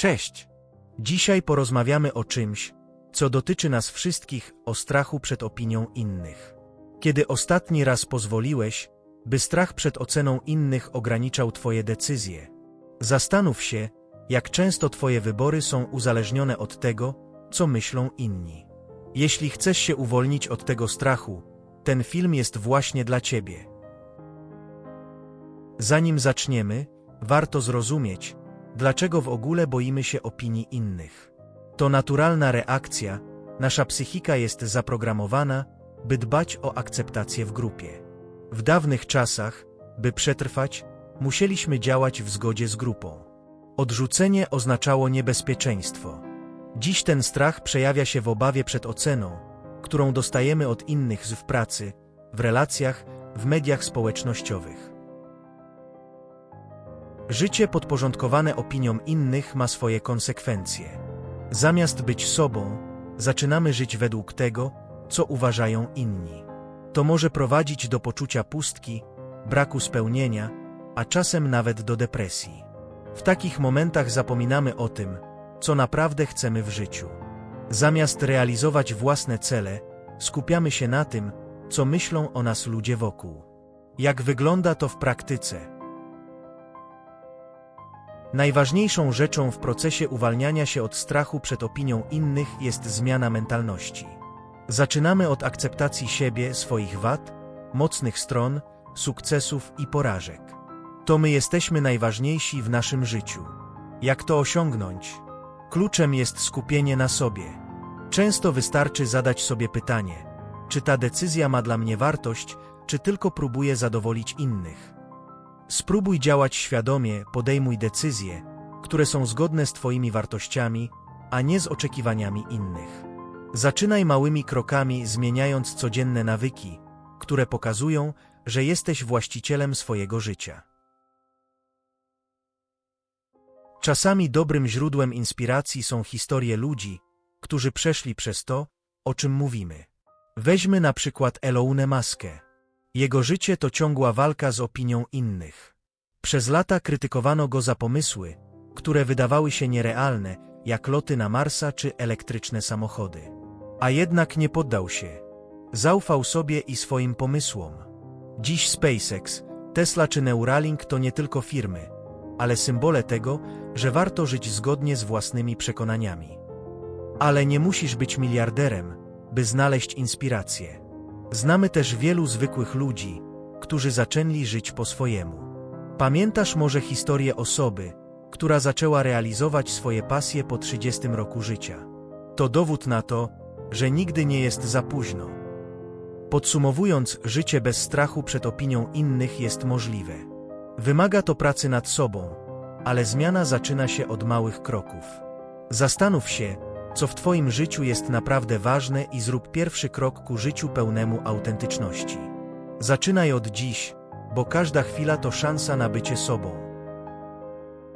Cześć! Dzisiaj porozmawiamy o czymś, co dotyczy nas wszystkich o strachu przed opinią innych. Kiedy ostatni raz pozwoliłeś, by strach przed oceną innych ograniczał Twoje decyzje? Zastanów się, jak często Twoje wybory są uzależnione od tego, co myślą inni. Jeśli chcesz się uwolnić od tego strachu, ten film jest właśnie dla Ciebie. Zanim zaczniemy, warto zrozumieć, dlaczego w ogóle boimy się opinii innych. To naturalna reakcja, nasza psychika jest zaprogramowana, by dbać o akceptację w grupie. W dawnych czasach, by przetrwać, musieliśmy działać w zgodzie z grupą. Odrzucenie oznaczało niebezpieczeństwo. Dziś ten strach przejawia się w obawie przed oceną, którą dostajemy od innych w pracy, w relacjach, w mediach społecznościowych. Życie podporządkowane opiniom innych ma swoje konsekwencje. Zamiast być sobą, zaczynamy żyć według tego, co uważają inni. To może prowadzić do poczucia pustki, braku spełnienia, a czasem nawet do depresji. W takich momentach zapominamy o tym, co naprawdę chcemy w życiu. Zamiast realizować własne cele, skupiamy się na tym, co myślą o nas ludzie wokół. Jak wygląda to w praktyce? Najważniejszą rzeczą w procesie uwalniania się od strachu przed opinią innych jest zmiana mentalności. Zaczynamy od akceptacji siebie, swoich wad, mocnych stron, sukcesów i porażek. To my jesteśmy najważniejsi w naszym życiu. Jak to osiągnąć? Kluczem jest skupienie na sobie. Często wystarczy zadać sobie pytanie, czy ta decyzja ma dla mnie wartość, czy tylko próbuję zadowolić innych. Spróbuj działać świadomie, podejmuj decyzje, które są zgodne z Twoimi wartościami, a nie z oczekiwaniami innych. Zaczynaj małymi krokami, zmieniając codzienne nawyki, które pokazują, że jesteś właścicielem swojego życia. Czasami dobrym źródłem inspiracji są historie ludzi, którzy przeszli przez to, o czym mówimy. Weźmy na przykład Elounę Maskę. Jego życie to ciągła walka z opinią innych. Przez lata krytykowano go za pomysły, które wydawały się nierealne, jak loty na Marsa czy elektryczne samochody. A jednak nie poddał się. Zaufał sobie i swoim pomysłom. Dziś SpaceX, Tesla czy Neuralink to nie tylko firmy, ale symbole tego, że warto żyć zgodnie z własnymi przekonaniami. Ale nie musisz być miliarderem, by znaleźć inspirację. Znamy też wielu zwykłych ludzi, którzy zaczęli żyć po swojemu. Pamiętasz może historię osoby, która zaczęła realizować swoje pasje po 30 roku życia. To dowód na to, że nigdy nie jest za późno. Podsumowując, życie bez strachu przed opinią innych jest możliwe. Wymaga to pracy nad sobą, ale zmiana zaczyna się od małych kroków. Zastanów się, co w Twoim życiu jest naprawdę ważne i zrób pierwszy krok ku życiu pełnemu autentyczności. Zaczynaj od dziś, bo każda chwila to szansa na bycie sobą.